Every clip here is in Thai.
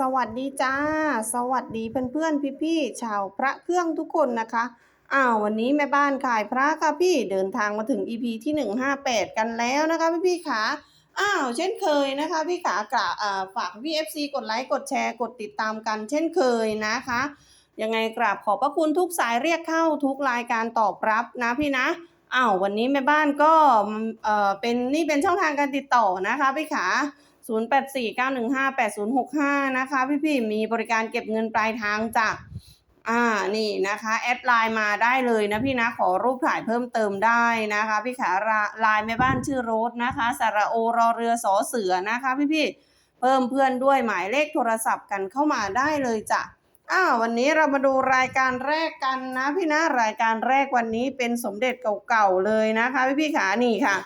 สวัสดีจ้า สวัสดีเพื่อนๆพี่ๆชาวพระเครื่องทุกคนนะคะอ้าววันนี้แม่บ้านขายพระค่ะพี่เดินทางมาถึง EP ที่ 158 กันแล้วนะคะพี่ๆขาอ้าวเช่นเคยนะคะพี่ขากะอ่าฝากพี่ FC กดไลค์กดแชร์กดติดตามกัน เช่นเคยนะคะยังไงกราบขอบพระคุณทุกสายเรียกเข้าทุกรายการตอบรับนะพี่นะอ้าววันนี้แม่บ้านก็เอ่อเป็นนี่เป็นช่องทางการติดต่อนะคะพี่ขา 0849158065 นะคะ พี่ๆมีบริการเก็บเงินปลายทางจ้ะอ่านี่นะคะ แอดไลน์มาได้เลยนะพี่นะขอรูปถ่ายเพิ่มเติมได้นะคะ พี่ขาไลน์แม่บ้านชื่อโรสนะคะสระโอรอเรือสอเสือนะคะ พี่ๆเพิ่มเพื่อนด้วยหมายเลขโทรศัพท์กันเข้ามาได้เลยจ้ะอ้าววันนี้เรามาดูรายการแรกกันนะพี่นะรายการแรกวันนี้เป็นสมเด็จเก่าๆเลยนะคะ พี่ๆขานี่ค่ะ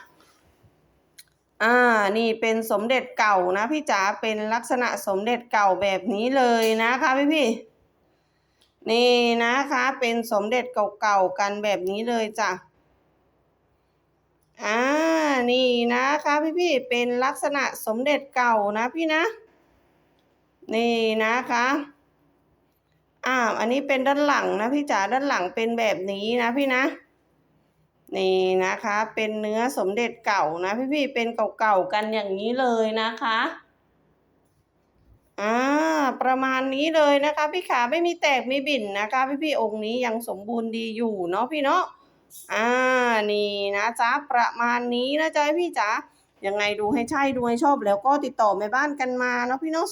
อ่า นี่เป็นสมเด็จเก่านะพี่จ๋า เป็นลักษณะสมเด็จเก่าแบบนี้เลยนะคะพี่พี่ นี่นะคะ เป็นสมเด็จเก่าๆกันแบบนี้เลยจ้ะ อ่า นี่นะคะพี่พี่ เป็นลักษณะสมเด็จเก่านะพี่นะ นี่นะคะอ่าอันนี้เป็นด้านหลังนะพี่จ๋า ด้านหลังเป็นแบบนี้นะพี่นะ นี่นะคะเป็นเนื้อสมเด็จเก่านะพี่ๆเป็นเก่าๆกันอย่างนี้เลยนะคะอ่าประมาณนี้เลยนะคะ พี่ขาไม่มีแตกไม่บิ่นนะคะ พี่ๆองค์นี้ยังสมบูรณ์ดีอยู่เนาะพี่เนาะอ่านี่นะจ๊ะประมาณนี้นะจ๊ะพี่จ๋ายังไงดูให้ใช่ดูให้ชอบแล้วก็ติดต่อแม่บ้านกันมาเนาะพี่เนาะ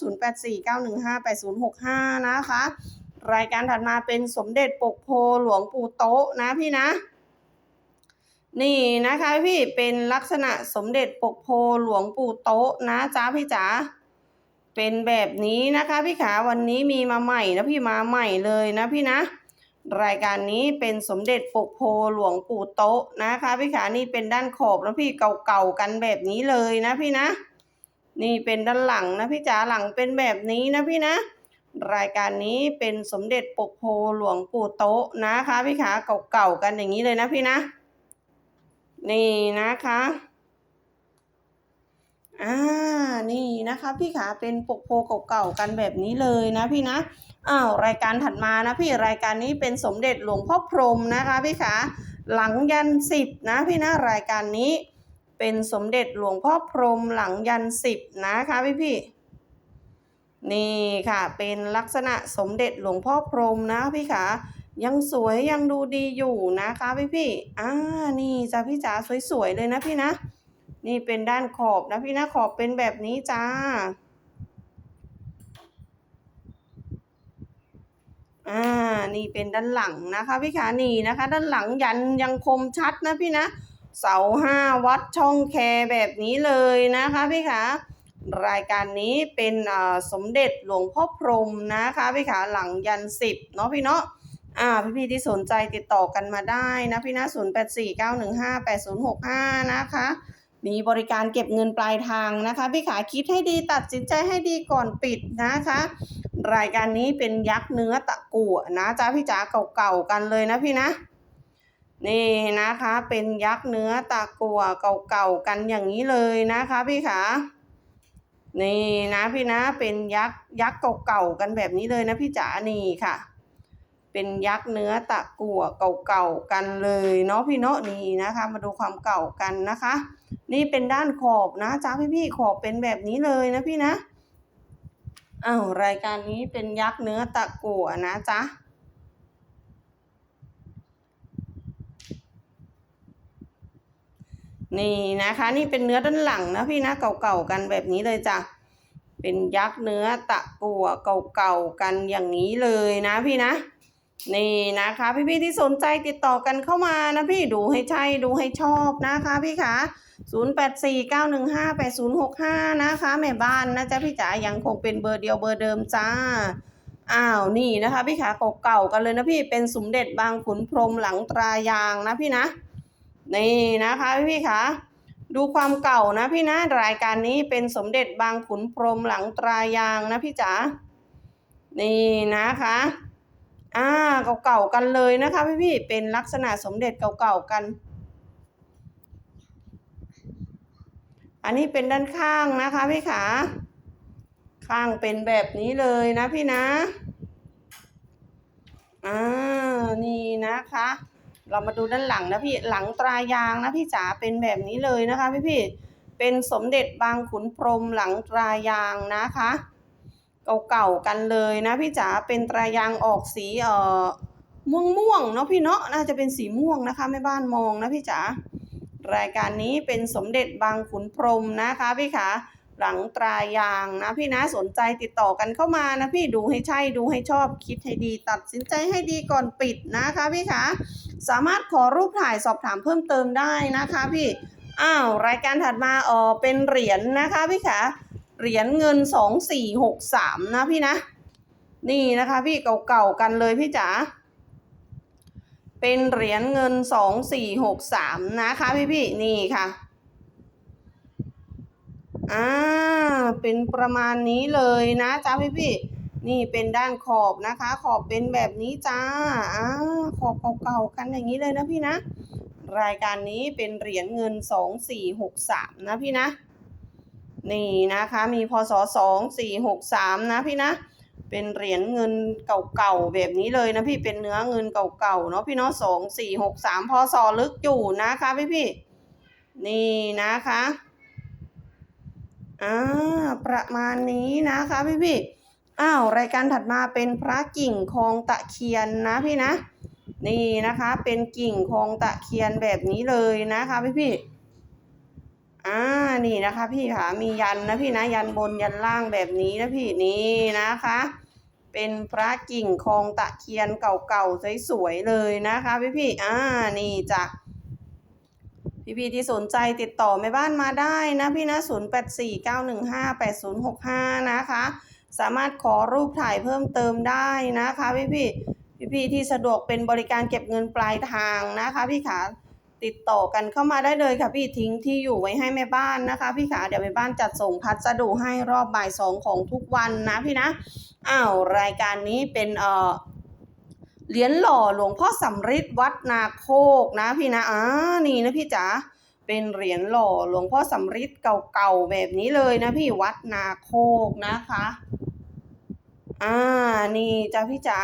0849158065นะคะ รายการถัดมาเป็นสมเด็จปกโพหลวงปู่โต๊ะนะพี่นะ นี่นะคะพี่เป็นลักษณะสมเด็จปกโพหลวงปู่โต๊ะนะจ๊ะพี่จ๋าเป็นแบบนี้นะคะพี่ขาวันนี้มีมาใหม่นะพี่มาใหม่เลยนะพี่นะ รายการนี้เป็นสมเด็จปกโพหลวงปู่โต๊ะนะคะพี่ขานี่เป็นด้านขอบนะพี่เก่าๆกันแบบนี้เลยนะพี่นะ นี่เป็นด้านหลังนะพี่จ๋าหลังเป็นแบบนี้นะพี่นะ รายการนี้เป็นสมเด็จปกโพหลวงปู่โต๊ะนะคะพี่ขาเก่าๆกันอย่างนี้เลยนะพี่นะ นี่นะคะอ่านี่นะคะพี่ขาเป็นปกโพเก่าๆกันแบบนี้เลยนะพี่นะอ้าวรายการถัดมานะพี่รายการนี้เป็นสมเด็จหลวงพ่อพรมนะคะพี่ขาหลังยันสิบนะพี่นะรายการนี้เป็นสมเด็จหลวงพ่อพรมหลังยันสิบนะคะพี่พี่นี่ค่ะเป็นลักษณะสมเด็จหลวงพ่อพรมนะพี่ขา ยังสวยยังดูดีอยู่นะคะพี่พี่อ่านี่จ้าพี่จ๋าสวยๆเลยนะพี่นะ นี่เป็นด้านขอบนะพี่นะขอบเป็นแบบนี้จ้า อ่า นี่เป็นด้านหลังนะคะพี่ขานี่นะคะ ด้านหลังยันยังคมชัดนะพี่นะ เสาห้าวัดช่องแคแบบนี้เลยนะคะพี่ขารายการนี้เป็นอ่าสมเด็จหลวงพ่อพรมนะคะพี่ขาหลังยันสิบเนาะพี่เนาะ อ่าพี่ๆที่สนใจติดต่อกันมาได้นะพี่นะ0 8 4 9 1 5 8 0 6 5นะคะ มีบริการเก็บเงินปลายทางนะคะ พี่ขาคิดให้ดีตัดสินใจให้ดีก่อนปิดนะคะ รายการนี้เป็นยักษ์เนื้อตะกั่วนะจ้าพี่จ๋าเก่าๆกันเลยนะพี่นะนี่นะคะเป็นยักษ์เนื้อตะกั่วเก่าๆกันอย่างนี้เลยนะคะพี่ขานี่นะพี่นะเป็นยักษ์ยักษ์เก่าๆกันแบบนี้เลยนะพี่จ๋านี่ค่ะ เป็นยักษ์เนื้อตะกั่วเก่าๆกันเลยเนาะพี่เนาะนี่นะคะ มาดูความเก่ากันนะคะ นี่เป็นด้านขอบนะจ้าพี่ๆขอบเป็นแบบนี้เลยนะพี่นะอ้าวรายการนี้เป็นยักษ์เนื้อตะกั่วนะจ๊ะนี่นะคะนี่เป็นเนื้อด้านหลังนะพี่นะเก่าๆกันแบบนี้เลยจ้ะเป็นยักษ์เนื้อตะกั่วเก่าๆกันอย่างนี้เลยนะพี่นะ นี่นะคะ พี่ๆที่สนใจติดต่อกันเข้ามานะพี่ดูให้ใช่ดูให้ชอบนะคะพี่คะ0849158065 นะคะแม่บ้านนะจ๊ะพี่จ๋ายังคงเป็นเบอร์เดียวเบอร์เดิมจ้าอ้าวนี่นะคะพี่ขาเก่าๆกันเลยนะพี่เป็นสมเด็จบางขุนพรหมหลังตรายางนะพี่นะ นี่นะคะพี่พี่คะดูความเก่านะพี่นะรายการนี้เป็นสมเด็จบางขุนพรหมหลังตรายางนะพี่จ๋านี่นะคะ อ่าเก่าๆกันเลยนะคะพี่พี่เป็นลักษณะสมเด็จเก่าๆกัน อันนี้เป็นด้านข้างนะคะพี่ขา ข้างเป็นแบบนี้เลยนะพี่นะอ่านี่นะคะ เรามาดูด้านหลังนะพี่หลังตรายางนะพี่จ๋าเป็นแบบนี้เลยนะคะพี่พี่เป็นสมเด็จบางขุนพรหมหลังตรายางนะคะ เก่าๆกันเลยนะพี่จ๋าเป็นตรายางออกสีเอ่อม่วงม่วงๆเนาะพี่เนาะน่าจะเป็นสีม่วงนะคะแม่บ้านมองนะพี่จ๋ารายการนี้เป็นสมเด็จบางขุนพรหมนะคะพี่ขาหลังตรายางนะพี่นะสนใจติดต่อกันเข้ามานะพี่ดูให้ใช่ดูให้ชอบคิดให้ดี ตัดสินใจให้ดีก่อนปิดนะคะพี่คะสามารถขอรูปถ่ายสอบถามเพิ่มเติมได้นะคะพี่อ้าวรายการถัดมาเออเป็นเหรียญนะคะพี่คะ เหรียญเงินสองสี่หกสามนะพี่นะ นี่นะคะพี่เก่าๆกันเลยพี่จ๋าเป็นเหรียญเงินสองสี่หกสามนะคะพี่พี่ๆนี่ค่ะอ่าเป็นประมาณนี้เลยนะจ้าพี่พี่ๆนี่เป็นด้านขอบนะคะ ขอบเป็นแบบนี้จ้าอ่าขอบเก่าๆกันอย่างนี้เลยนะพี่นะ รายการนี้เป็นเหรียญเงินสองสี่หกสามนะพี่นะ นี่นะคะมีพศสองสี่หกสามนะพี่นะ เป็นเหรียญเงินเก่าๆแบบนี้เลยนะพี่เป็นเนื้อเงินเก่าๆเนาะพี่เนาะสองสี่หกสามพศลึกอยู่นะคะพี่พี่นี่นะคะอ่าประมาณนี้นะคะพี่พี่อ้าวรายการถัดมาเป็นพระกิ่งคองตะเคียนนะพี่นะ นี่นะคะเป็นกิ่งคองตะเคียนแบบนี้เลยนะคะพี่พี่ อ่านี่นะคะ พี่ค่ะมียันนะพี่นะยันบนยันล่างแบบนี้นะพี่นี่นะคะ เป็นพระกิ่งคองตะเคียนเก่าๆสวยๆเลยนะคะ พี่พี่อ่านี่จ้ะพี่ๆที่สนใจติดต่อแม่บ้านมาได้นะพี่นะ0849158065 นะคะ สามารถขอรูปถ่ายเพิ่มเติมได้นะคะ พี่ๆพี่ๆที่สะดวกเป็นบริการเก็บเงินปลายทางนะคะ พี่ขา ติดต่อกันเข้ามาได้เลยค่ะพี่ทิ้งที่อยู่ไว้ให้แม่บ้านนะคะ พี่ขาเดี๋ยวแม่บ้านจัดส่งพัสดุให้รอบบ่ายสองของทุกวันนะพี่นะอ้าวรายการนี้เป็นเอ่อเหรียญหล่อหลวงพ่อสำริดวัดนาโคกนะพี่นะอ่านี่นะพี่จ๋าเป็นเหรียญหล่อหลวงพ่อสำริดเก่าๆแบบนี้เลยนะพี่วัดนาโคกนะคะ อ่านี่จ้าพี่จ๋า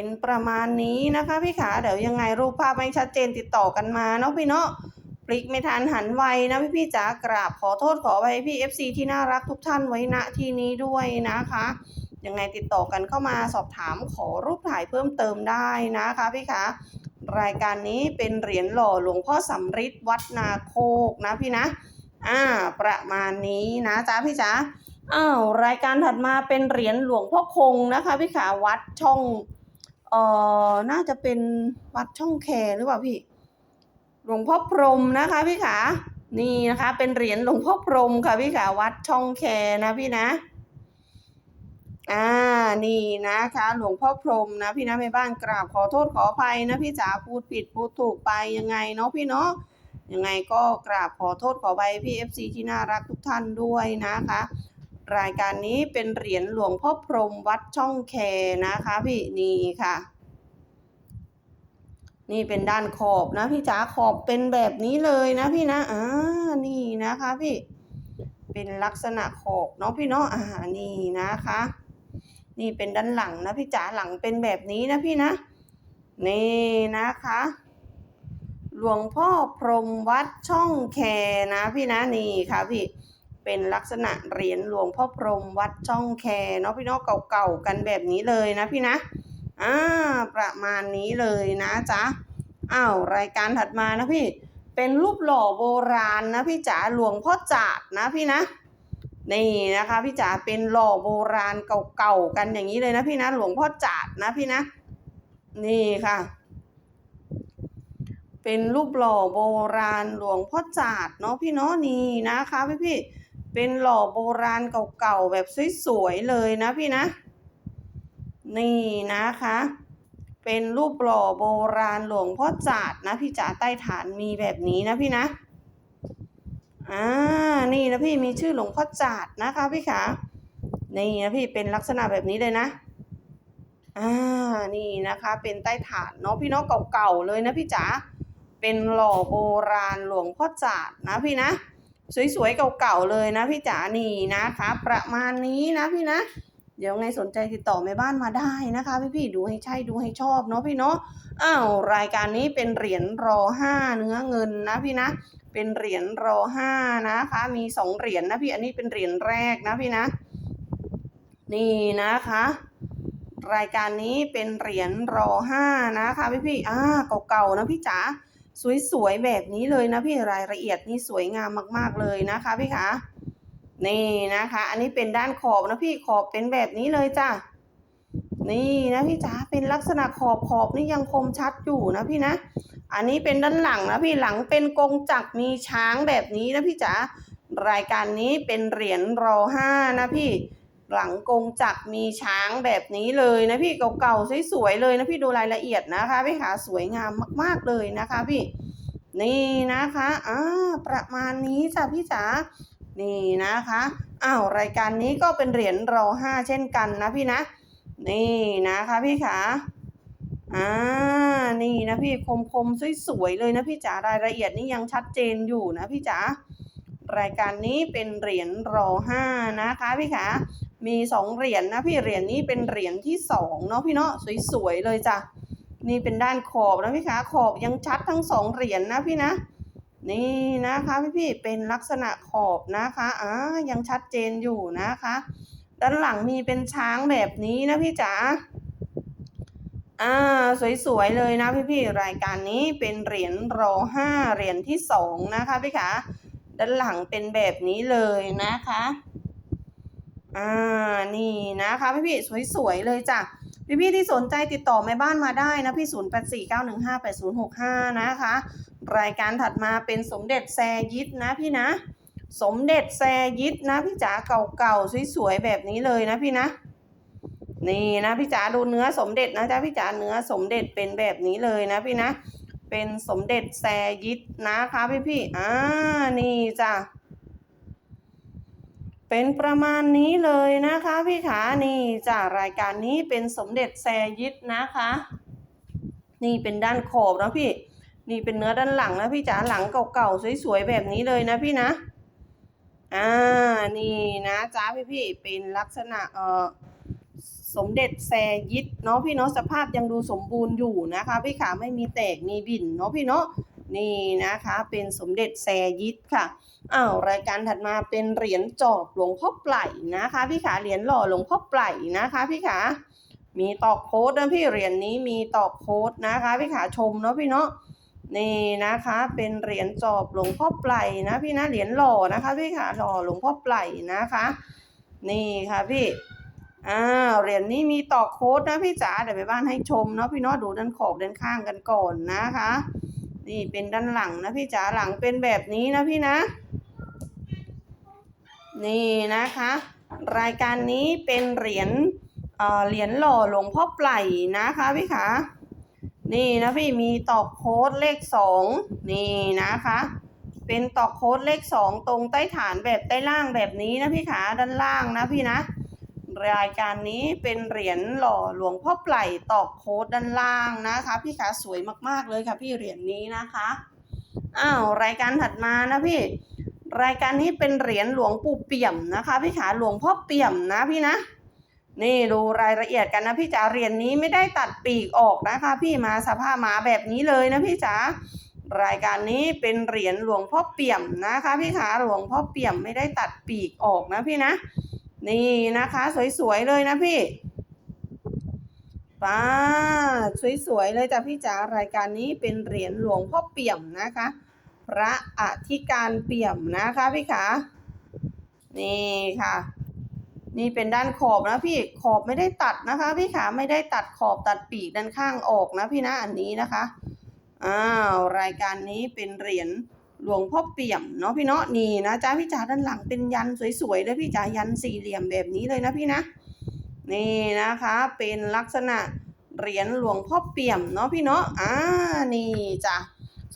เป็นประมาณนี้นะคะพี่ขาเดี๋ยวยังไงรูปภาพไม่ชัดเจนติดต่อกันมาเนาะพี่เนาะพลิกไม่ทันหันไวนะพี่พี่จ๋ากราบขอโทษขอไปพี่ FC ที่น่ารักทุกท่านไว้ณที่นี้ด้วยนะคะยังไงติดต่อกันเข้ามาสอบถามขอรูปถ่ายเพิ่มเติมได้นะคะพี่คะรายการนี้เป็นเหรียญหล่อหลวงพ่อสำริดวัดนาโคกนะพี่นะอ่าประมาณนี้นะจ๊ะพี่จ๋าอ้าวรายการถัดมาเป็นเหรียญหลวงพ่อคงนะคะพี่ขาวัดช่อง เอ่อน่าจะเป็นวัดช่องแคหรือเปล่าพี่ หลวงพ่อพรหมนะคะพี่ขานี่นะคะ เป็นเหรียญหลวงพ่อพรหมค่ะพี่ขาวัดช่องแคนะพี่นะอ่านี่นะคะ หลวงพ่อพรหมนะพี่นะแม่บ้านกราบขอโทษขออภัยนะพี่จ๋าพูดผิดพูดถูกไปยังไงเนาะพี่เนาะยังไงก็กราบขอโทษขอไปพี่ FC ที่น่ารักทุกท่านด้วยนะคะ รายการนี้เป็นเหรียญหลวงพ่อพรหมวัดช่องแคนะคะพี่นี่ค่ะ นี่เป็นด้านขอบนะพี่จ๋าขอบเป็นแบบนี้เลยนะพี่นะอ่านี่นะคะพี่เป็นลักษณะขอบเนาะพี่เนาะอ่านี่นะคะ นี่เป็นด้านหลังนะพี่จ๋าหลังเป็นแบบนี้นะพี่นะนี่นะคะ หลวงพ่อพรหมวัดช่องแคนะพี่นะนี่ค่ะพี่ เป็นลักษณะเหรียญหลวงพ่อพรหมวัดช่องแคเนาะพี่เนาะเก่าๆกันแบบนี้เลยนะพี่นะอ่าประมาณนี้เลยนะจ๊ะอ้าวรายการถัดมานะพี่ เป็นรูปหล่อโบราณนะพี่จ๋าหลวงพ่อจาดนะพี่นะนี่นะคะพี่จ๋าเป็นหล่อโบราณเก่าๆกันอย่างนี้เลยนะพี่นะหลวงพ่อจาดนะพี่นะ นี่ค่ะ เป็นรูปหล่อโบราณหลวงพ่อจาดเนาะพี่เนาะนี่นะคะพี่พี่ เป็นหล่อโบราณเก่าๆแบบสวยๆเลยนะพี่นะ นี่นะคะ เป็นรูปหล่อโบราณหลวงพ่อจาดนะพี่จ๋าใต้ฐานมีแบบนี้นะพี่นะอ่านี่นะพี่มีชื่อหลวงพ่อจาดนะคะพี่ขานี่นะพี่เป็นลักษณะแบบนี้เลยนะอ่านี่นะคะเป็นใต้ฐานเนาะพี่เนาะเก่าๆเลยนะพี่จ๋าเป็นหล่อโบราณหลวงพ่อจาดนะพี่นะ สวยๆเก่าๆเลยนะพี่จ๋านี่นะคะ ประมาณนี้นะพี่นะ เดี๋ยวไงสนใจติดต่อแม่บ้านมาได้นะคะ พี่ๆดูให้ใช่ดูให้ชอบเนาะพี่เนาะอ้าวรายการนี้เป็นเหรียญรอห้าเนื้อเงินนะพี่นะเป็นเหรียญรอห้านะคะ มีสองเหรียญนะพี่อันนี้เป็นเหรียญแรกนะพี่นะ นี่นะคะรายการนี้เป็นเหรียญรอห้านะคะพี่พี่ๆอ่าเก่าๆนะพี่จ๋า สวยๆแบบนี้เลยนะพี่รายละเอียดนี่สวยงามมากๆเลยนะคะพี่คะนี่นะคะ อันนี้เป็นด้านขอบนะพี่ขอบเป็นแบบนี้เลยจ้ะนี่นะพี่จ๋าเป็นลักษณะขอบขอบนี่ยังคมชัดอยู่นะพี่นะ อันนี้เป็นด้านหลังนะพี่หลังเป็นกงจักรมีช้างแบบนี้นะพี่จ๋ารายการนี้เป็นเหรียญรอห้านะพี่ หลังกงจักรมีช้างแบบนี้เลยนะพี่เก่าๆสวยๆเลยนะพี่ดูรายละเอียดนะคะพี่ขาสวยงามมากๆเลยนะคะพี่นี่นะคะอ่าประมาณนี้จ้ะพี่จ๋านี่นะคะอ้าวรายการนี้ก็เป็นเหรียญรอห้าเช่นกันนะพี่นะนี่นะคะพี่ขาอ่านี่นะพี่คมๆสวยๆเลยนะพี่จ๋ารายละเอียดนี่ยังชัดเจนอยู่นะพี่จ๋ารายการนี้เป็นเหรียญรอห้านะคะพี่ขา มีสองเหรียญนะพี่เหรียญนี้เป็นเหรียญที่สองเนาะพี่เนาะสวยๆเลยจ้ะนี่เป็นด้านขอบนะพี่คะขอบยังชัดทั้งสองเหรียญนะพี่นะนี่นะคะพี่พี่ๆเป็นลักษณะขอบนะคะอ่ายังชัดเจนอยู่นะคะ ด้านหลังมีเป็นช้างแบบนี้นะพี่จ๋าอ่าสวยๆเลยนะพี่พี่ๆรายการนี้เป็นเหรียญรอห้าเหรียญที่สองนะคะพี่คะด้านหลังเป็นแบบนี้เลยนะคะ อ่า นี่นะคะพี่พี่สวยๆเลยจ้ะ พี่พี่ที่สนใจติดต่อแม่บ้านมาได้นะพี่0 8 4 9 1 5 8 0 6 5นะคะ รายการถัดมาเป็นสมเด็จแซยิดนะพี่นะ สมเด็จแซยิดนะพี่จ๋าเก่าๆสวยๆแบบนี้เลยนะพี่นะ นี่นะพี่จ๋าดูเนื้อสมเด็จนะจ๊ะพี่จ๋าเนื้อสมเด็จเป็นแบบนี้เลยนะพี่นะ เป็นสมเด็จแซยิดนะคะพี่พี่อ่า นี่จ้ะ เป็นประมาณนี้เลยนะคะพี่ขานี่จากรายการนี้เป็นสมเด็จแซยิดนะคะ นี่เป็นด้านขอบนะพี่ นี่เป็นเนื้อด้านหลังนะพี่จ๋าหลังเก่าๆสวยๆแบบนี้เลยนะพี่นะอ่านี่นะจ้าพี่พี่ๆเป็นลักษณะเออสมเด็จแซยิดเนาะพี่เนาะสภาพยังดูสมบูรณ์อยู่นะคะ พี่ขาไม่มีแตกมีบิ่นเนาะพี่เนาะ นี่นะคะเป็นสมเด็จแซยิดค่ะอ้าวรายการถัดมาเป็นเหรียญจอบหลวงพ่อไหล่นะคะพี่ขาเหรียญหล่อหลวงพ่อไหล่นะคะพี่ขามีตอกโค้ดนะพี่เหรียญนี้มีตอกโค้ดนะคะพี่ขาชมเนาะพี่เนาะนี่นะคะเป็นเหรียญจอบหลวงพ่อไหล่นะพี่นะเหรียญหล่อนะคะพี่ขาหล่อหลวงพ่อไหล่นะคะ นี่ค่ะพี่อ้าวเหรียญนี้มีตอกโค้ดนะพี่จ๋าเดี๋ยวไปบ้านให้ชมเนาะพี่เนาะดูด้านขอบด้านข้างกันก่อนนะคะ นี่เป็นด้านหลังนะพี่จ๋าหลังเป็นแบบนี้นะพี่นะ นี่นะคะ รายการนี้เป็นเหรียญเอ่อเหรียญหล่อหลวงพ่อไหล่นะคะพี่ขานี่นะพี่มีตอกโค้ดเลขสองนี่นะคะ เป็นตอกโค้ดเลขสองตรงใต้ฐานแบบใต้ล่างแบบนี้นะพี่ขาด้านล่างนะพี่นะ รายการนี้เป็นเหรียญหล่อหลวงพ่อไหล่ตอกโค้ดด้านล่างนะคะ พี่ขาสวยมากๆเลยค่ะ พี่เหรียญนี้นะคะอ้าวรายการถัดมานะพี่ รายการนี้เป็นเหรียญหลวงปู่เปี่ยมนะคะ พี่ขาหลวงพ่อเปี่ยมนะพี่นะ นี่ดูรายละเอียดกันนะพี่จ๋าเหรียญนี้ไม่ได้ตัดปีกออกนะคะ พี่มาสภาพมาแบบนี้เลยนะพี่จ๋ารายการนี้เป็นเหรียญหลวงพ่อเปี่ยมนะคะ พี่ขาหลวงพ่อเปี่ยมไม่ได้ตัดปีกออกนะพี่นะ นี่นะคะ สวยๆเลยนะพี่ป้าสวยๆเลยจ้ะพี่จ๋ารายการนี้เป็นเหรียญหลวงพ่อเปี่ยมนะคะ พระอธิการเปี่ยมนะคะพี่ขานี่ค่ะ นี่เป็นด้านขอบนะพี่ขอบไม่ได้ตัดนะคะ พี่ขาไม่ได้ตัดขอบตัดปีกด้านข้างออกนะพี่นะอันนี้นะคะอ้าวรายการนี้เป็นเหรียญ หลวงพ่อเปี่ยมเนาะพี่เนาะนี่นะจ้าพี่จ๋าด้านหลังเป็นยันสวยๆเลยพี่จ๋ายันสี่เหลี่ยมแบบนี้เลยนะพี่นะนี่นะคะ เป็นลักษณะเหรียญหลวงพ่อเปี่ยมเนาะพี่เนาะอ่านี่จ้ะ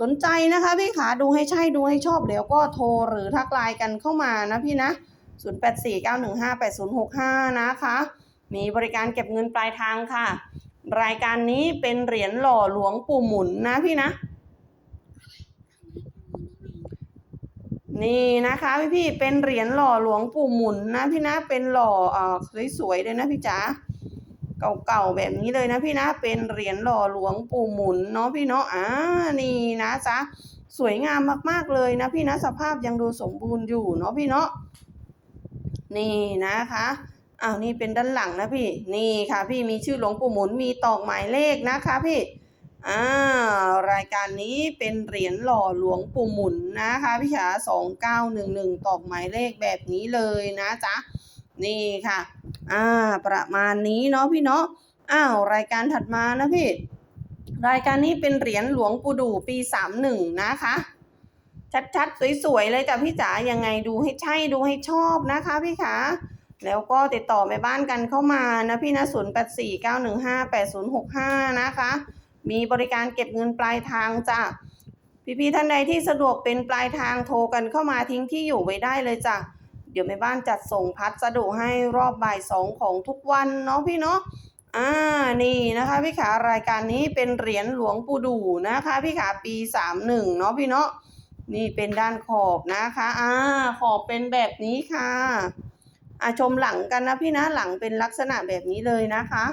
สนใจนะคะพี่ขาดูให้ใช่ดูให้ชอบเดี๋ยวก็โทรหรือทักไลน์กันเข้ามานะพี่นะ 0849158065 นะคะ มีบริการเก็บเงินปลายทางค่ะ รายการนี้เป็นเหรียญหล่อหลวงปู่หมุนนะพี่นะ นี่นะคะ พี่พี่เป็นเหรียญหล่อหลวงปู่หมุนนะพี่นะเป็นหล่อเอ่อสวยๆเลยนะพี่จ๋าเก่าๆแบบนี้เลยนะพี่นะเป็นเหรียญหล่อหลวงปู่หมุนเนาะพี่เนาะอ่านี่นะจ๊ะสวยงามมากๆเลยนะพี่นะสภาพยังดูสมบูรณ์อยู่เนาะพี่เนาะนี่นะคะอ้าวนี่เป็นด้านหลังนะพี่ นี่ค่ะ พี่มีชื่อหลวงปู่หมุนมีตอกหมายเลขนะคะพี่ อ่ารายการนี้เป็นเหรียญหล่อหลวงปู่หมุนนะคะพี่ขาสองเก้าหนึ่งหนึ่งตอกหมายเลขแบบนี้เลยนะจ๊ะนี่ค่ะ อ่า ประมาณนี้เนาะพี่เนาะอ้าวรายการถัดมานะพี่ รายการนี้เป็นเหรียญหลวงปู่ดูปีสามหนึ่งนะคะ ชัดๆ สวยๆ เลยจ้ะพี่จ๋ายังไงดูให้ใช่ดูให้ชอบนะคะพี่ขาแล้วก็ติดต่อแม่บ้านกันเข้ามานะพี่นะศูนย์แปดสี่เก้าหนึ่งห้าแปดศูนย์หกห้านะคะ มีบริการเก็บเงินปลายทางจ้ะพี่ๆท่านใดที่สะดวกเป็นปลายทางโทรกันเข้ามาทิ้งที่อยู่ไว้ได้เลยจ้ะเดี๋ยวแม่บ้านจัดส่งพัสดุให้รอบบ่ายสองของทุกวันเนาะพี่เนาะอ่านี่นะคะพี่ขารายการนี้เป็นเหรียญหลวงปู่ดูนะคะพี่ขาปีสามหนึ่งเนาะพี่เนาะนี่เป็นด้านขอบนะคะอ่าขอบเป็นแบบนี้ค่ะอะชมหลังกันนะพี่นะหลังเป็นลักษณะแบบนี้เลยนะคะ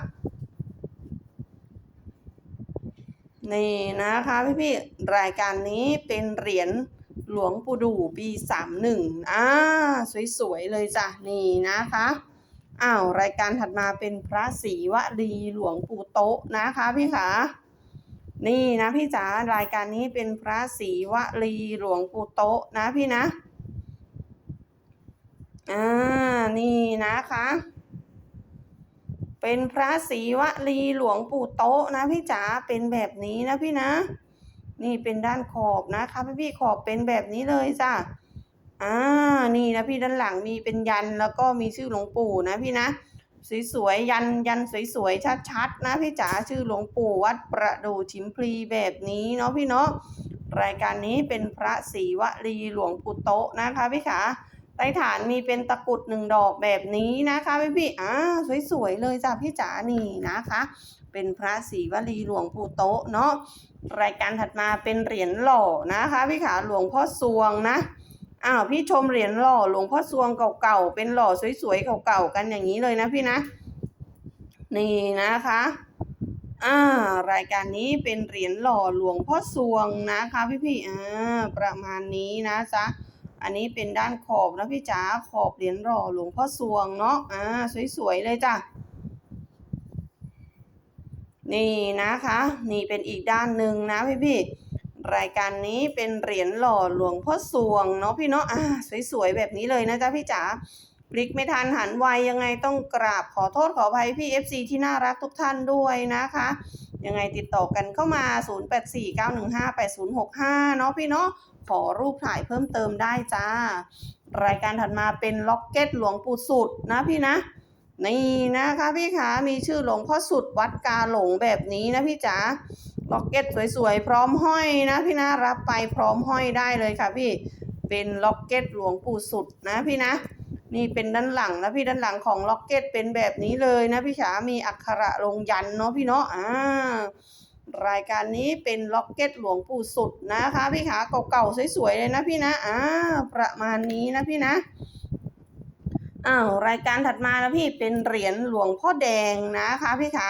นี่นะคะพี่พี่ๆรายการนี้เป็นเหรียญหลวงปู่ดูปีสามหนึ่งอ่าสวยๆเลยจ้ะนี่นะคะอ้าวรายการถัดมาเป็นพระศรีวลีหลวงปู่โตะนะคะพี่ขานี่นะพี่จ๋ารายการนี้เป็นพระศรีวลีหลวงปู่โตะนะพี่นะอ่านี่นะคะ เป็นพระศรีวลีหลวงปู่โตะนะพี่จ๋าเป็นแบบนี้นะพี่นะ นี่เป็นด้านขอบนะคะพี่พี่ๆขอบเป็นแบบนี้เลยจ้ะอ่านี่นะพี่ด้านหลังมีเป็นยันแล้วก็มีชื่อหลวงปู่นะพี่นะสวยๆยันยันสวยๆชัดๆนะพี่จ๋าชื่อหลวงปู่วัดประดูชิมพลีแบบนี้เนาะพี่เนาะรายการนี้เป็นพระศรีวลีหลวงปู่โตะนะคะพี่ขา ใต้ฐานมีเป็นตะกุดหนึ่งดอกแบบนี้นะคะพี่พี่ๆอ่าสวยๆเลยจ้ะพี่จ๋านี่นะคะ เป็นพระศรีวลีหลวงปู่โตะเนาะรายการถัดมาเป็นเหรียญหล่อนะคะพี่ขาหลวงพ่อสวงนะอ้าวพี่ชมเหรียญหล่อหลวงพ่อสวงเก่าๆเป็นหล่อสวยๆเก่าๆกันอย่างนี้เลยนะพี่นะ นี่นะคะอ่ารายการนี้เป็นเหรียญหล่อหลวงพ่อสวงนะคะ พี่พี่ๆอ่าประมาณนี้นะจ๊ะ อันนี้เป็นด้านขอบนะพี่จ๋าขอบเหรียญหล่อหลวงพ่อสวงเนาะอ่าสวยๆเลยจ้ะนี่นะคะ นี่เป็นอีกด้านหนึ่งนะพี่พี่ๆรายการนี้เป็นเหรียญหล่อหลวงพ่อสวงเนาะพี่เนาะอ่าสวยๆแบบนี้เลยนะจ๊ะพี่จ๋าพลิกไม่ทันหันไวยังไงต้องกราบขอโทษขออภัยพี่ FC ที่น่ารักทุกท่านด้วยนะคะ ยังไงติดต่อกันเข้ามา 0849158065 เนาะพี่เนาะ ขอรูปถ่ายเพิ่มเติมได้จ้า รายการถัดมาเป็นล็อกเก็ตหลวงปู่สุดนะพี่นะ นี่นะคะพี่ขามีชื่อหลวงพ่อสุดวัดกาหลงแบบนี้นะพี่จ๋าล็อกเก็ตสวยๆ พร้อมห้อยนะพี่นะรับไปพร้อมห้อยได้เลยค่ะพี่เป็นล็อกเก็ตหลวงปู่สุดนะพี่นะ นี่เป็นด้านหลังนะพี่ด้านหลังของล็อกเก็ตเป็นแบบนี้เลยนะพี่ขามีอักขระลงยันเนาะพี่เนาะอ่า รายการนี้เป็นล็อกเก็ตหลวงปู่สุดนะคะ พี่ขาเก่าๆสวยๆเลยนะพี่นะอ่าประมาณนี้นะพี่นะอ้าวรายการถัดมานะพี่เป็นเหรียญหลวงพ่อแดงนะคะพี่ขา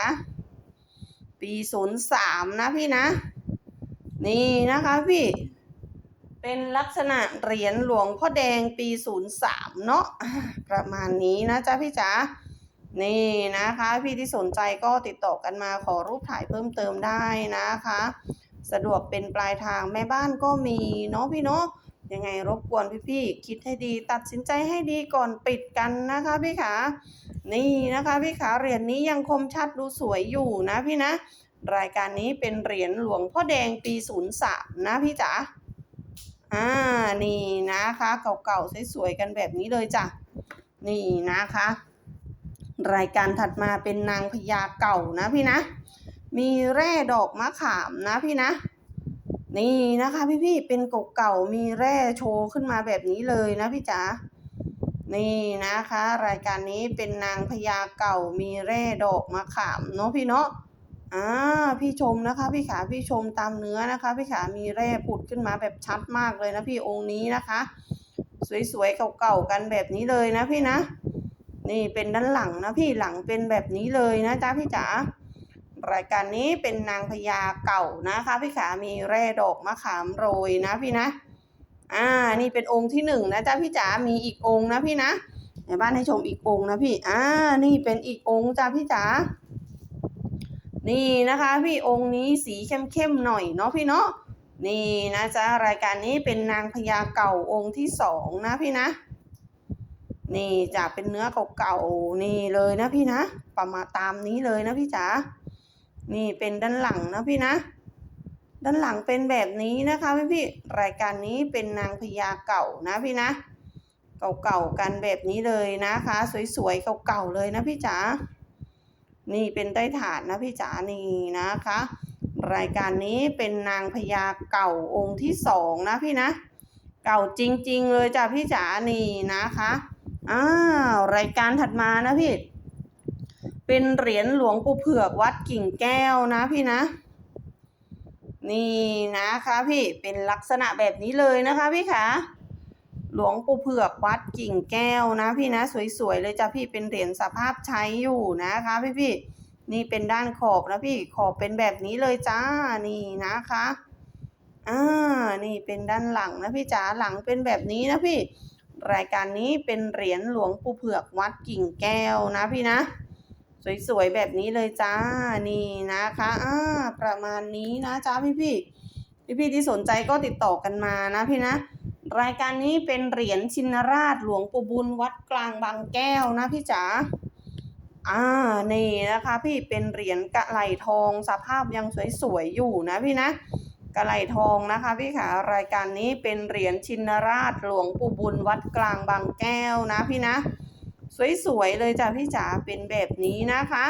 ปีศูนย์สามนะพี่นะ นี่นะคะพี่ เป็นลักษณะเหรียญหลวงพ่อแดงปี03เนาะอ่าะประมาณนี้นะจ๊ะพี่จ๋า นี่นะคะพี่ที่สนใจก็ติดต่อกันมาขอรูปถ่ายเพิ่มเติมได้นะคะ สะดวกเป็นปลายทางแม่บ้านก็มีเนาะพี่เนาะยังไงรบกวนพี่ๆคิดให้ดีตัดสินใจให้ดีก่อนปิดกันนะคะพี่ขานี่นะคะพี่ขาเหรียญนี้ยังคมชัดดูสวยอยู่นะพี่นะ รายการนี้เป็นเหรียญหลวงพ่อแดงปี03นะพี่จ๋าอ่านี่นะคะ เก่าๆสวยๆกันแบบนี้เลยจ้ะนี่นะคะ รายการถัดมาเป็นนางพญาเก่านะพี่นะ มีแร่ดอกมะขามนะพี่นะ นี่นะคะพี่ๆเป็นเก่ามีแร่โชว์ขึ้นมาแบบนี้เลยนะพี่จ๋า นี่นะคะ รายการนี้เป็นนางพญาเก่ามีแร่ดอกมะขามเนาะพี่เนาะอ่าพี่ชมนะคะ พี่ขาพี่ชมตามเนื้อนะคะ พี่ขามีแร่ผุดขึ้นมาแบบชัดมากเลยนะพี่องค์นี้นะคะ สวยๆเก่าๆกันแบบนี้เลยนะพี่นะ นี่เป็นด้านหลังนะพี่หลังเป็นแบบนี้เลยนะจ๊ะพี่จ๋ารายการนี้เป็นนางพญาเก่านะคะพี่ขามีแร่ดอกมะขามโรยนะพี่นะ อ่า นี่เป็นองค์ที่หนึ่งนะจ๊ะพี่จ๋ามีอีกองค์นะพี่นะในบ้านให้ชมอีกองค์นะพี่ อ่า นี่เป็นอีกองค์จ้ะพี่จ๋า นี่นะคะพี่องค์นี้สีเข้มๆหน่อยเนาะพี่เนาะ นี่นะจ๊ะรายการนี้เป็นนางพญาเก่าองค์ที่สองนะพี่นะ นี่จะเป็นเนื้อเก่าๆนี่เลยนะพี่นะประมาณตามนี้เลยนะพี่จ๋านี่เป็นด้านหลังนะพี่นะ ด้านหลังเป็นแบบนี้นะคะพี่พี่รายการนี้เป็นนางพญาเก่านะพี่นะ เก่าๆกันแบบนี้เลยนะคะ สวยๆเก่าๆเลยนะพี่จ๋านี่เป็นใต้ฐานนะพี่จ๋านี่นะคะ รายการนี้เป็นนางพญาเก่าองค์ที่สองนะพี่นะ เก่าจริงๆเลยจ้ะพี่จ๋านี่นะคะ อ้าวรายการถัดมานะพี่ เป็นเหรียญหลวงปู่เผือกวัดกิ่งแก้วนะพี่นะ นี่นะคะพี่เป็นลักษณะแบบนี้เลยนะคะพี่ขาหลวงปู่เผือกวัดกิ่งแก้วนะพี่นะสวยๆเลยจ้ะพี่เป็นเหรียญสภาพใช้อยู่นะคะพี่พี่ๆนี่เป็นด้านขอบนะพี่ขอบเป็นแบบนี้เลยจ้านี่นะคะอ่านี่เป็นด้านหลังนะพี่จ๋าหลังเป็นแบบนี้นะพี่ รายการนี้เป็นเหรียญหลวงปู่เผือกวัดกิ่งแก้วนะพี่นะ สวยๆแบบนี้เลยจ้านี่นะคะอ่าประมาณนี้นะจ้าพี่พี่พี่พี่ที่สนใจก็ติดต่อกันมานะพี่นะ รายการนี้เป็นเหรียญชินราชหลวงปู่บุญวัดกลางบางแก้วนะพี่จ๋าอ่านี่นะคะ พี่เป็นเหรียญกะไหลทองสภาพยังสวยๆอยู่นะพี่นะ กระไหลทองนะคะพี่ขารายการนี้เป็นเหรียญชินราชหลวงปู่บุญวัดกลางบางแก้วนะพี่นะ สวยๆเลยจ้ะพี่จ๋าเป็นแบบนี้นะคะ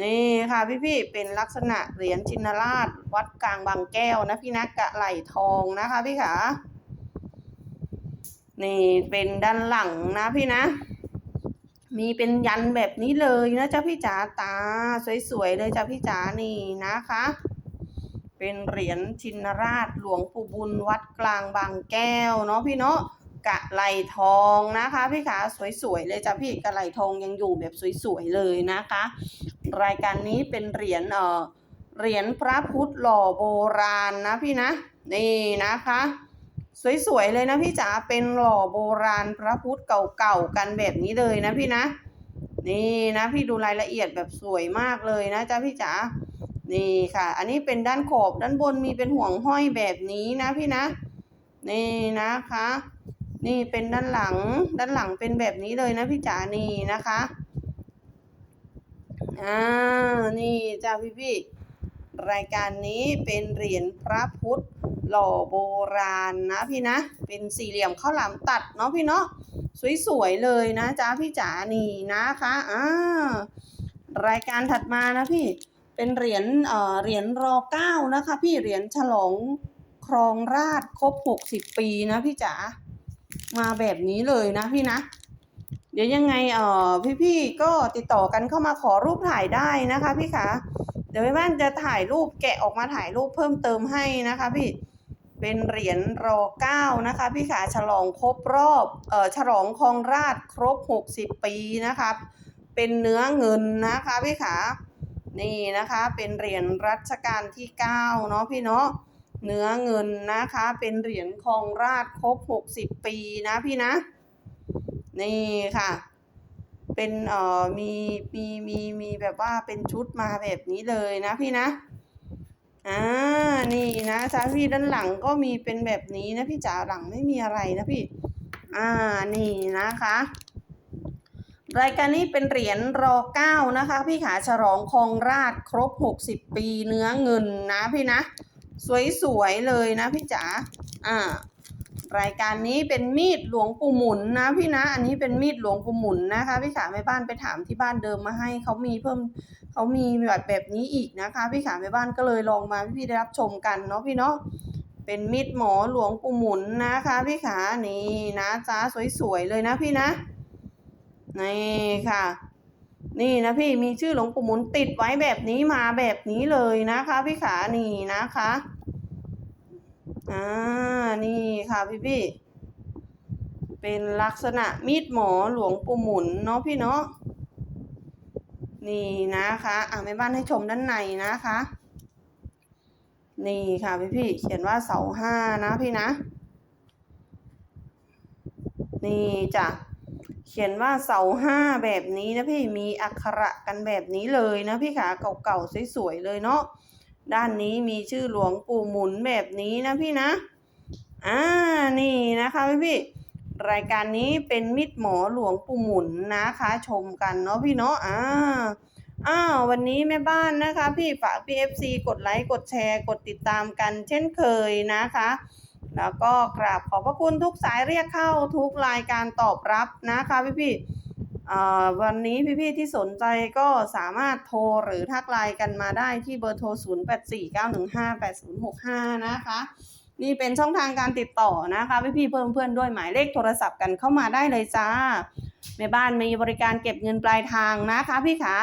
นี่ค่ะพี่ๆเป็นลักษณะเหรียญชินราชวัดกลางบางแก้วนะพี่นะกระไหลทองนะคะพี่ขานี่เป็นด้านหลังนะพี่นะ มีเป็นยันแบบนี้เลยนะจ๊ะพี่จ๋าตา สวยๆเลยจ้ะพี่จ๋านี่นะคะ เป็นเหรียญชินราชหลวงปู่บุญวัดกลางบางแก้วเนาะพี่เนาะกะไหลทองนะคะพี่ขาสวยๆเลยจ้ะพี่กะไหลทองยังอยู่แบบสวยๆเลยนะคะ รายการนี้เป็นเหรียญเอ่อเหรียญพระพุทธหล่อโบราณนะพี่นะนี่นะคะ สวยๆเลยนะพี่จ๋าเป็นหล่อโบราณพระพุทธเก่าๆกันแบบนี้เลยนะพี่นะ นี่นะพี่ดูรายละเอียดแบบสวยมากเลยนะจ๊ะพี่จ๋า นี่ค่ะ อันนี้เป็นด้านขอบด้านบนมีเป็นห่วงห้อยแบบนี้นะพี่นะ นี่นะคะ นี่เป็นด้านหลัง ด้านหลังเป็นแบบนี้เลยนะพี่จ๋านี่นะคะอ่านี่จ้าพี่พี่รายการนี้เป็นเหรียญพระพุทธหล่อโบราณนะพี่นะ เป็นสี่เหลี่ยมข้าวหลามตัดเนาะพี่เนาะสวยๆเลยนะจ้าพี่จ๋านี่นะคะอ่ารายการถัดมานะพี่ เป็นเหรียญเหรียญรอเก้านะคะ พี่เหรียญฉลองครองราชครบหกสิบปีนะพี่จ๋ามาแบบนี้เลยนะพี่นะ เดี๋ยวยังไงเอ่อพี่ๆก็ติดต่อกันเข้ามาขอรูปถ่ายได้นะคะ พี่คะเดี๋ยวแม่บ้านจะถ่ายรูปแกะออกมาถ่ายรูปเพิ่มเติมให้นะคะ พี่เป็นเหรียญรอเก้านะคะ พี่ขาฉลองครบรอบเอ่อฉลองครองราชครบหกสิบปีนะคะ เป็นเนื้อเงินนะคะ พี่ขา นี่นะคะเป็นเหรียญรัชกาลที่เก้าเนาะพี่เนาะเนื้อเงินนะคะเป็นเหรียญครองราชครบหกสิบปีนะพี่นะ นี่ค่ะ เป็นเอ่อมีมีมีมีแบบว่าเป็นชุดมาแบบนี้เลยนะพี่นะอ่านี่นะจ้าพี่ด้านหลังก็มีเป็นแบบนี้นะพี่จ๋าหลังไม่มีอะไรนะพี่ อ่านี่นะคะ รายการนี้เป็นเหรียญรอเก้านะคะ พี่ขาฉลองคองราชครบหกสิบปีเนื้อเงินนะพี่นะ สวยๆเลยนะพี่จ๋าอ่ารายการนี้เป็นมีดหลวงปู่หมุนนะพี่นะ อันนี้เป็นมีดหลวงปู่หมุนนะคะพี่ขาแม่บ้านไปถามที่บ้านเดิมมาให้เขามีเพิ่มเขามีแบบแบบนี้อีกนะคะ พี่ขาแม่บ้านก็เลยลองมาพี่ได้รับชมกันเนาะพี่เนาะเป็นมีดหมอหลวงปู่หมุนนะคะ พี่ขานี่นะจ้าสวยๆเลยนะพี่นะ นี่ค่ะ นี่นะพี่มีชื่อหลวงปู่หมุนติดไว้แบบนี้มาแบบนี้เลยนะคะพี่ขานี่นะคะอ่านี่ค่ะพี่พี่เป็นลักษณะมีดหมอหลวงปู่หมุนเนาะพี่เนาะนี่นะคะอะแม่บ้านให้ชมด้านในนะคะ นี่ค่ะพี่พี่เขียนว่าเสาห้านะพี่นะ นี่จ้ะ เขียนว่าเสาห้าแบบนี้นะพี่มีอักขระกันแบบนี้เลยนะพี่ขาเก่าๆสวยๆเลยเนาะด้านนี้มีชื่อหลวงปู่หมุนแบบนี้นะพี่นะอ่านี่นะคะพี่พี่ๆรายการนี้เป็นมิตรหมอหลวงปู่หมุนนะคะ ชมกันเนาะพี่เนาะอ่าอ้าววันนี้แม่บ้านนะคะ พี่ฝากพี่เอฟซีกดไลค์กดแชร์ กดติดตามกันเช่นเคยนะคะ แล้วก็กราบขอบพระคุณทุกสายเรียกเข้าทุกรายการตอบรับนะคะพี่พี่วันนี้พี่ๆที่สนใจก็สามารถโทรหรือทักไลน์กันมาได้ที่เบอร์โทร 0849158065 นะคะ นี่เป็นช่องทางการติดต่อนะคะพี่ๆเพิ่มเพื่อนด้วยหมายเลขโทรศัพท์กันเข้ามาได้เลยจ้าแม่บ้านมีบริการเก็บเงินปลายทางนะคะพี่ขา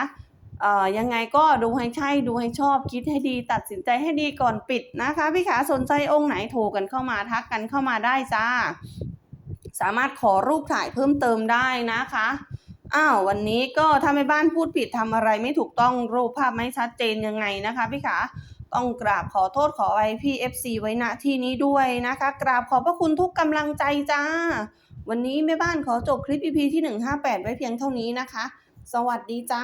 ยังไงก็ดูให้ใช่ดูให้ชอบคิดให้ดี ตัดสินใจให้ดีก่อนปิดนะคะ พี่ขาสนใจองค์ไหนโทรกันเข้ามาทักกันเข้ามาได้จ้า สามารถขอรูปถ่ายเพิ่มเติมได้นะคะอ้าววันนี้ก็ถ้าไม่บ้านพูดผิดทำอะไรไม่ถูกต้องรูปภาพไม่ชัดเจนยังไงนะคะพี่ขาต้องกราบขอโทษขอไว้พี่ FC ไว้ณที่นี้ด้วยนะคะ กราบขอบพระคุณทุกกำลังใจจ้า วันนี้แม่บ้านขอจบคลิป EP ที่ 158 ไว้เพียงเท่านี้นะคะ สวัสดีจ้า